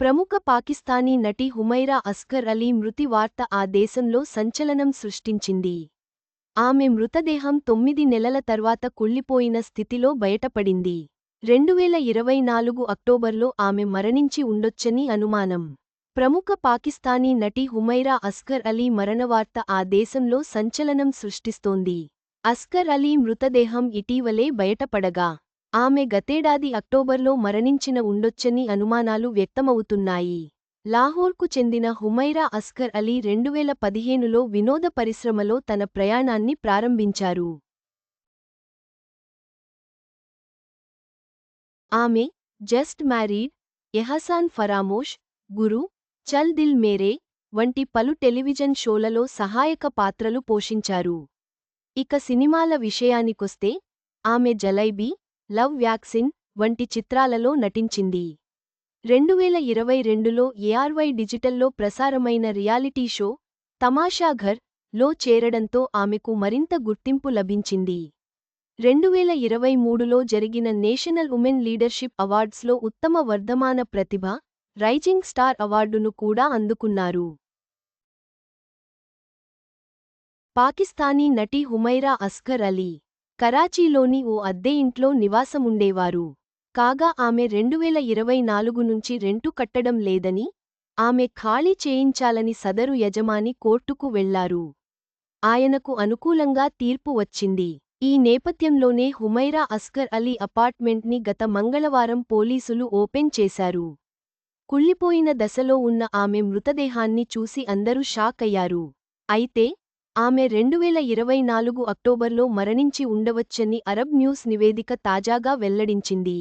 ప్రముఖ పాకిస్తానీ నటి హుమైరా అస్కర్ అలీ మృతి వార్త ఆ దేశంలో సంచలనం సృష్టించింది. ఆమె మృతదేహం తొమ్మిది నెలల తర్వాత కుళ్ళిపోయిన స్థితిలో బయటపడింది. రెండువేల ఇరవై నాలుగు అక్టోబర్లో ఆమె మరణించి ఉండొచ్చని అనుమానం. ప్రముఖ పాకిస్తానీ నటి హుమైరా అస్కర్ అలీ మరణవార్త ఆ దేశంలో సంచలనం సృష్టిస్తోంది. అస్కర్ అలీ మృతదేహం ఇటీవలే బయటపడగా ఆమె గతేడాది అక్టోబర్లో మరణించిన ఉండొచ్చని అనుమానాలు వ్యక్తమవుతున్నాయి. లాహోర్కు చెందిన హుమైరా అస్కర్ అలీ రెండువేల పదిహేనులో వినోద పరిశ్రమలో తన ప్రయాణాన్ని ప్రారంభించారు. ఆమె జస్ట్ మ్యారీడ్ ఎహసాన్ ఫరామోష్ గురు చల్ దిల్ మేరే వంటి పలు టెలివిజన్ షోలలో సహాయక పాత్రలు పోషించారు. ఇక సినిమాల విషయానికొస్తే ఆమె జలైబీ లవ్ వ్యాక్సిన్ వంటి చిత్రాలలో నటించింది. రెండువేల ఇరవై రెండులో ఏఆర్వై డిజిటల్లో ప్రసారమైన రియాలిటీ షో తమాషాఘర్లో చేరడంతో ఆమెకు మరింత గుర్తింపు లభించింది. రెండువేల ఇరవై మూడులో జరిగిన నేషనల్ ఉమెన్ లీడర్షిప్ అవార్డ్స్లో ఉత్తమ వర్ధమాన ప్రతిభ రైజింగ్ స్టార్ అవార్డును కూడా అందుకున్నారు. పాకిస్తానీ నటి హుమైరా అస్కర్ అలీ కరాచీలోని ఓ అద్దె ఇంట్లో నివాసముండేవారు. కాగా ఆమె రెండువేల ఇరవై నాలుగు నుంచి రెంటు కట్టడం లేదని ఆమె ఖాళీ చేయించాలని సదరు యజమాని కోర్టుకు వెళ్ళారు. ఆయనకు అనుకూలంగా తీర్పు వచ్చింది. ఈ నేపథ్యంలోనే హుమైరా అస్కర్ అలీ అపార్ట్మెంట్ని గత మంగళవారం పోలీసులు ఓపెన్ చేశారు. కుళ్ళిపోయిన దశలో ఉన్న ఆమె మృతదేహాన్ని చూసి అందరూ షాక్ అయ్యారు అయితే ఆమె రెండువేల ఇరవై నాలుగు అక్టోబర్లో మరణించి ఉండవచ్చని అరబ్ న్యూస్ నివేదిక తాజాగా వెల్లడించింది.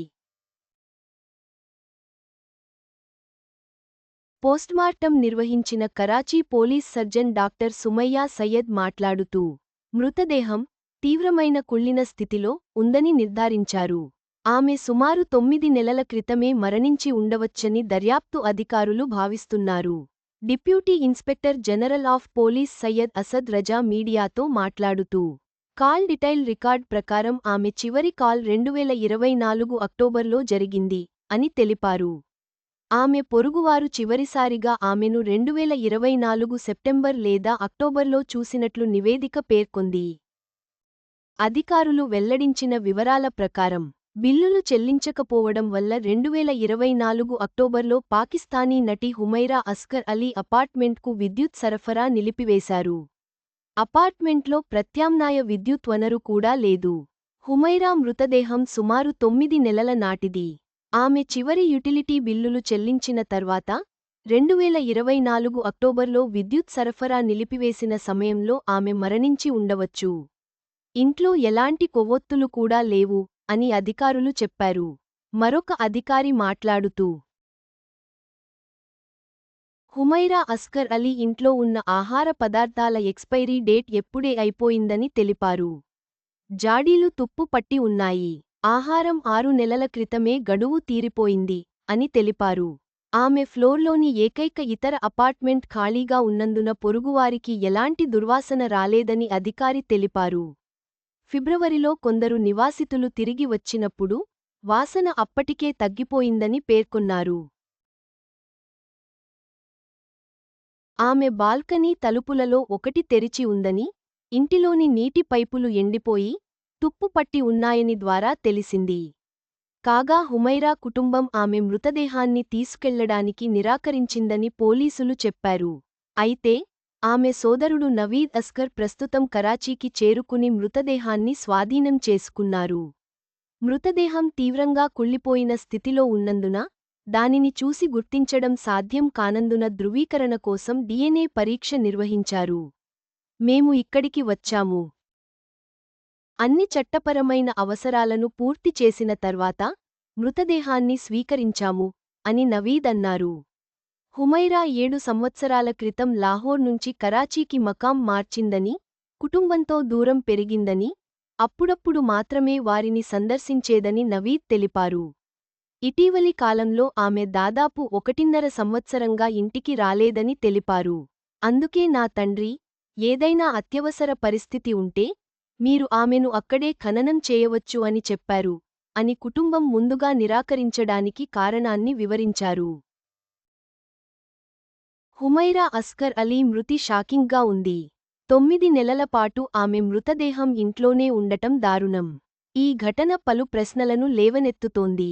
పోస్ట్మార్టం నిర్వహించిన Karachi police surgeon doctor Sumayya Syed మాట్లాడుతూ మృతదేహం తీవ్రమైన కుళ్ళిన స్థితిలో ఉందని నిర్ధారించారు. ఆమె సుమారు తొమ్మిది నెలల క్రితమే మరణించి ఉండవచ్చని దర్యాప్తు అధికారులు భావిస్తున్నారు. Deputy inspector general of police Syed Asad Raza మీడియాతో మాట్లాడుతూ కాల్ డిటైల్ రికార్డ్ ప్రకారం ఆమె చివరి కాల్ రెండువేల ఇరవై నాలుగు అక్టోబర్లో జరిగింది అని తెలిపారు. ఆమె పొరుగువారు చివరిసారిగా ఆమెను రెండువేల ఇరవై నాలుగు సెప్టెంబర్ లేదా అక్టోబర్లో చూసినట్లు నివేదిక పేర్కొంది. అధికారులు వెల్లడించిన వివరాల ప్రకారం బిల్లులు చెల్లించకపోవడం వల్ల రెండువేల ఇరవై నాలుగు అక్టోబర్లో పాకిస్తానీ నటి హుమైరా అస్కర్ అలీ అపార్ట్మెంట్కు విద్యుత్ సరఫరా నిలిపివేశారు. అపార్ట్మెంట్లో ప్రత్యామ్నాయ విద్యుత్ వనరు కూడా లేదు. హుమైరా మృతదేహం సుమారు తొమ్మిది నెలల నాటిది. ఆమె చివరి యుటిలిటీ బిల్లులు చెల్లించిన తర్వాత రెండువేల ఇరవై నాలుగు అక్టోబర్లో విద్యుత్ సరఫరా నిలిపివేసిన సమయంలో ఆమె మరణించి ఉండవచ్చు. ఇంట్లో ఎలాంటి కొవ్వొత్తులు కూడా లేవు. అని అధికారులు చెప్పారు. మరొక అధికారి మాట్లాడుతూ హుమైరా అస్కర్ అలీ ఇంట్లో ఉన్న ఆహార పదార్థాల ఎక్స్పైరీ డేట్ ఎప్పుడే అయిపోయిందని తెలిపారు. జాడీలు తుప్పు పట్టి ఉన్నాయి. ఆహారం ఆరు నెలల క్రితమే గడువు తీరిపోయింది అని తెలిపారు. ఆమె ఫ్లోర్లోని ఏకైక ఇతర అపార్ట్మెంట్ ఖాళీగా ఉన్నందున పొరుగువారికి ఎలాంటి దుర్వాసన రాలేదని అధికారి తెలిపారు. ఫిబ్రవరిలో కొందరు నివాసితులు తిరిగి వచ్చినప్పుడు వాసన అప్పటికే తగ్గిపోయిందని పేర్కొన్నారు. ఆమె బాల్కనీ తలుపులలో ఒకటి తెరిచి ఉందని ఇంటిలోని నీటి పైపులు ఎండిపోయి తుప్పుపట్టి ఉన్నాయని ద్వారా తెలిసింది. కాగా హుమైరా కుటుంబం ఆమె మృతదేహాన్ని తీసుకెళ్ళడానికి నిరాకరించిందని పోలీసులు చెప్పారు. అయితే ఆమె సోదరుడు నవీద్ అస్కర్ ప్రస్తుతం కరాచీకి చేరుకుని మృతదేహాన్ని స్వాధీనం చేసుకున్నారు. మృతదేహం తీవ్రంగా కుళ్ళిపోయిన స్థితిలో ఉన్నందున దానిని చూసి గుర్తించడం సాధ్యం కానందున ధృవీకరణ కోసం డిఎన్ఏ పరీక్ష నిర్వహించారు. మేము ఇక్కడికి వచ్చాము. అన్ని చట్టపరమైన అవసరాలను పూర్తి చేసిన తర్వాత మృతదేహాన్ని స్వీకరించాము అని నవీద్ అన్నారు. హుమైరా ఏడు సంవత్సరాల క్రితం లాహోర్ నుంచి కరాచీకి మకాం మార్చిందని కుటుంబంతో దూరం పెరిగిందని అప్పుడప్పుడు మాత్రమే వారిని సందర్శించేదని నవీద్ తెలిపారు. ఇటీవలి కాలంలో ఆమె దాదాపు ఒకటిన్నర సంవత్సరంగా ఇంటికి రాలేదని తెలిపారు. అందుకే నా తండ్రి ఏదైనా అత్యవసర పరిస్థితి ఉంటే మీరు ఆమెను అక్కడే ఖననం చేయవచ్చు అని చెప్పారు అని కుటుంబం ముందుగా నిరాకరించడానికి కారణాన్ని వివరించారు. హుమైరా అస్కర్ అలీ మృతి షాకింగ్గా ఉంది. తొమ్మిది నెలల పాటు ఆమె మృతదేహం ఇంట్లోనే ఉండటం దారుణం. ఈ ఘటన పలు ప్రశ్నలను లేవనెత్తుతోంది.